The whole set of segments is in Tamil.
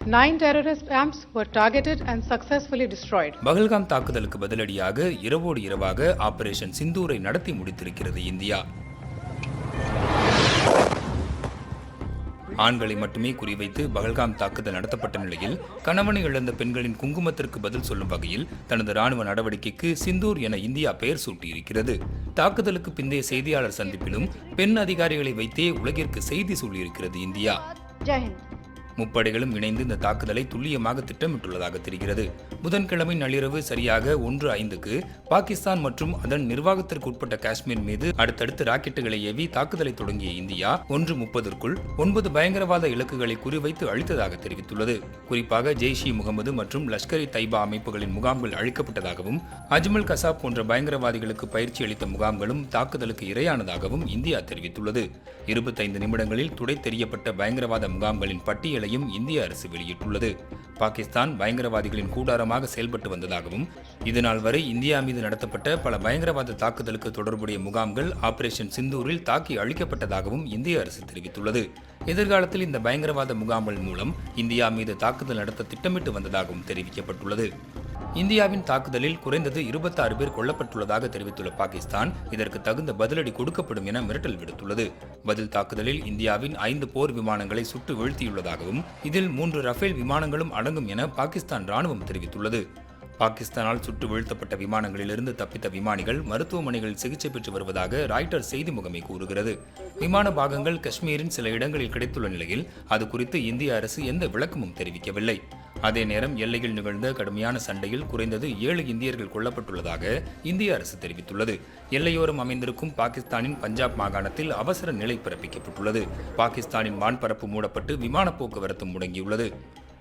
Nine terrorist camps were targeted and successfully destroyed. Pahalgam தாக்குதலுக்கு பதிலடியாக இரவோடு இரவாக ஆபரேஷன் சிந்தூரை நடத்தி முடித்திருக்கிறது இந்தியா ஆண்களை மட்டுமே குறிவைத்து பகல்காம் தாக்குதல் நடத்தப்பட்ட நிலையில் கணவனை இழந்த பெண்களின் குங்குமத்திற்கு பதில் சொல்லும் வகையில் தனது ராணுவ நடவடிக்கைக்கு சிந்தூர் என இந்தியா பெயர் சூட்டியிருக்கிறது தாக்குதலுக்கு பிந்தைய செய்தியாளர் சந்திப்பிலும் பெண் அதிகாரிகளை வைத்தே உலகிற்கு செய்தி சொல்லியிருக்கிறது இந்தியா Hind. முப்படைகளும் இணைந்து இந்த தாக்குதலை துல்லியமாக திட்டமிட்டுள்ளதாக தெரிகிறது. புதன்கிழமை நள்ளிரவு சரியாக ஒன்று ஐந்துக்கு பாகிஸ்தான் மற்றும் அதன் நிர்வாகத்திற்கு உட்பட்ட காஷ்மீர் மீது அடுத்தடுத்து ராக்கெட்டுகளை ஏவி தாக்குதலை தொடங்கிய இந்தியா ஒன்று முப்பதற்குள் ஒன்பது பயங்கரவாத இலக்குகளை குறிவைத்து அழித்ததாக தெரிவித்துள்ளது. குறிப்பாக ஜெய்ஷ் இ முகமது மற்றும் லஷ்கர் இ தைபா அமைப்புகளின் முகாம்கள் அழிக்கப்பட்டதாகவும் அஜ்மல் கசாப் போன்ற பயங்கரவாதிகளுக்கு பயிற்சி அளித்த முகாம்களும் தாக்குதலுக்கு இரையானதாகவும் இந்தியா தெரிவித்துள்ளது. இருபத்தைந்து நிமிடங்களில் துடை தெரியப்பட்ட பயங்கரவாத முகாம்களின் பட்டியலை பட்டியலையும் இந்திய அரசு வெளியிட்டுள்ளது. பாகிஸ்தான் பயங்கரவாதிகளின் கூடாரமாக செயல்பட்டு வந்ததாகவும் இதுநாள் வரை இந்தியா மீது நடத்தப்பட்ட பல பயங்கரவாத தாக்குதலுக்கு தொடர்புடைய முகாம்கள் ஆபரேஷன் சிந்தூரில் தாக்கி அழிக்கப்பட்டதாகவும் இந்திய அரசு தெரிவித்துள்ளது. எதிர்காலத்தில் இந்த பயங்கரவாத முகாம்கள் மூலம் இந்தியா மீது தாக்குதல் நடத்த திட்டமிட்டு வந்ததாகவும் தெரிவிக்கப்பட்டுள்ளது. இந்தியாவின் தாக்குதலில் குறைந்தது இருபத்தாறு பேர் கொல்லப்பட்டுள்ளதாக தெரிவித்துள்ள பாகிஸ்தான் இதற்கு தகுந்த பதிலடி கொடுக்கப்படும் என மிரட்டல் விடுத்துள்ளது. பதில் தாக்குதலில் இந்தியாவின் ஐந்து போர் விமானங்களை சுட்டு வீழ்த்தியுள்ளதாகவும் இதில் மூன்று ரஃபேல் விமானங்களும் அடங்கும் என பாகிஸ்தான் ராணுவம் தெரிவித்துள்ளது. பாகிஸ்தானால் சுட்டு வீழ்த்தப்பட்ட விமானங்களிலிருந்து தப்பித்த விமானிகள் மருத்துவமனைகளில் சிகிச்சை பெற்று வருவதாக ராய்டர் செய்தி முகமை கூறுகிறது. விமான பாகங்கள் காஷ்மீரின் சில இடங்களில் கிடைத்துள்ள நிலையில் அது குறித்து இந்திய அரசு எந்த விளக்கமும் தெரிவிக்கவில்லை. அதே நேரம் எல்லையில் நிகழ்ந்த கடுமையான சண்டையில் குறைந்தது ஏழு இந்தியர்கள் கொல்லப்பட்டுள்ளதாக இந்திய அரசு தெரிவித்துள்ளது. எல்லையோரம் அமைந்திருக்கும் பாகிஸ்தானின் பஞ்சாப் மாகாணத்தில் அவசர நிலை பிறப்பிக்கப்பட்டுள்ளது. பாகிஸ்தானின் வான்பரப்பு மூடப்பட்டு விமான போக்குவரத்து முடங்கியுள்ளது.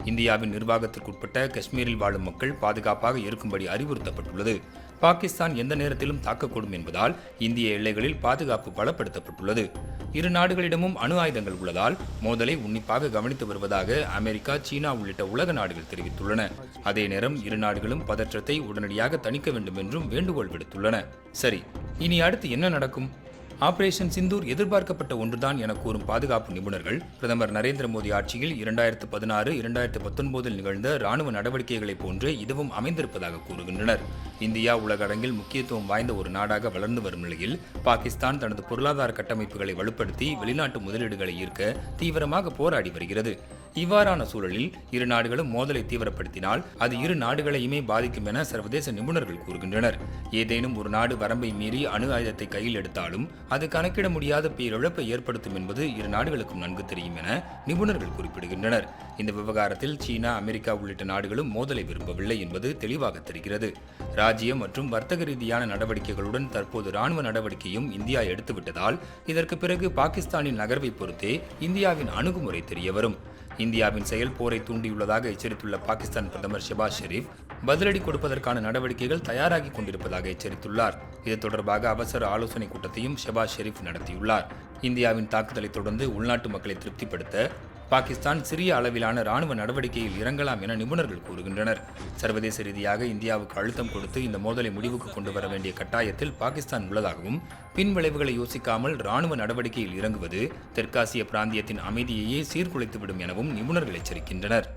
இந்தியாவின் நிர்வாகத்திற்குட்பட்ட காஷ்மீரில் வாழும் மக்கள் பாதுகாப்பாக இருக்கும்படி அறிவுறுத்தப்பட்டுள்ளது. பாகிஸ்தான் எந்த நேரத்திலும் தாக்கக்கூடும் என்பதால் இந்திய எல்லைகளில் பாதுகாப்பு பலப்படுத்தப்பட்டுள்ளது. இரு நாடுகளிடமும் அணு ஆயுதங்கள் உள்ளதால் மோதலை உன்னிப்பாக கவனித்து வருவதாக அமெரிக்கா சீனா உள்ளிட்ட உலக நாடுகள் தெரிவித்துள்ளன. அதே நேரம் இரு நாடுகளும் பதற்றத்தை உடனடியாக தணிக்க வேண்டும் என்றும் வேண்டுகோள் விடுத்துள்ளன. சரி இனி அடுத்து என்ன நடக்கும்? ஆபரேஷன் சிந்தூர் எதிர்பார்க்கப்பட்ட ஒன்றுதான் என கூறும் பாதுகாப்பு நிபுணர்கள் பிரதமர் நரேந்திர மோடி ஆட்சியில் இரண்டாயிரத்து பதினாறு இரண்டாயிரத்து பத்தொன்பதில் நிகழ்ந்த ராணுவ நடவடிக்கைகளைப் போன்று இதுவும் அமைந்திருப்பதாக கூறுகின்றனர். இந்தியா உலக அரங்கில் முக்கியத்துவம் வாய்ந்த ஒரு நாடாக வளர்ந்து வரும் நிலையில் பாகிஸ்தான் தனது பொருளாதார கட்டமைப்புகளை வலுப்படுத்தி வெளிநாட்டு முதலீடுகளை ஈர்க்க தீவிரமாக போராடி வருகிறது. இவ்வாறான சூழலில் இரு நாடுகளும் மோதலை தீவிரப்படுத்தினால் அது இரு நாடுகளையுமே பாதிக்கும் என சர்வதேச நிபுணர்கள் கூறுகின்றனர். ஏதேனும் ஒரு நாடு வரம்பை மீறி அணு ஆயுதத்தை கையில் எடுத்தாலும் அது கணக்கிட முடியாத பேரிழப்பை ஏற்படுத்தும் என்பது இரு நாடுகளுக்கும் நன்கு தெரியும் என நிபுணர்கள் குறிப்பிடுகின்றனர். இந்த விவகாரத்தில் சீனா அமெரிக்கா உள்ளிட்ட நாடுகளும் மோதலை விரும்பவில்லை என்பது தெளிவாக தெரிகிறது. ராஜ்ய மற்றும் வர்த்தக ரீதியான நடவடிக்கைகளுடன் தற்போது ராணுவ நடவடிக்கையும் இந்தியா எடுத்துவிட்டதால் இதற்கு பிறகு பாகிஸ்தானின் நகர்வை பொறுத்தே இந்தியாவின் அணுகுமுறை தெரியவரும். இந்தியாவின் செயல் போரை தூண்டியுள்ளதாக எச்சரித்துள்ள பாகிஸ்தான் பிரதமர் ஷெபாஸ் ஷெரீப் பதிலடி கொடுப்பதற்கான நடவடிக்கைகள் தயாராகி கொண்டிருப்பதாக எச்சரித்துள்ளார். இது தொடர்பாக அவசர ஆலோசனை கூட்டத்தையும் ஷெபாஸ் ஷெரீப் நடத்தியுள்ளார். இந்தியாவின் தாக்குதலை தொடர்ந்து உள்நாட்டு மக்களை திருப்திப்படுத்த பாகிஸ்தான் சிறிய அளவிலான ராணுவ நடவடிக்கையில் இறங்கலாம் என நிபுணர்கள் கூறுகின்றனர். சர்வதேச ரீதியாக இந்தியாவுக்கு அழுத்தம் கொடுத்து இந்த மோதலை முடிவுக்கு கொண்டு வர வேண்டிய கட்டாயத்தில் பாகிஸ்தான் உள்ளதாகவும் பின்விளைவுகளை யோசிக்காமல் ராணுவ நடவடிக்கையில் இறங்குவது தெற்காசிய பிராந்தியத்தின் அமைதியையே சீர்குலைத்துவிடும் எனவும் நிபுணர்கள் எச்சரிக்கின்றனர்.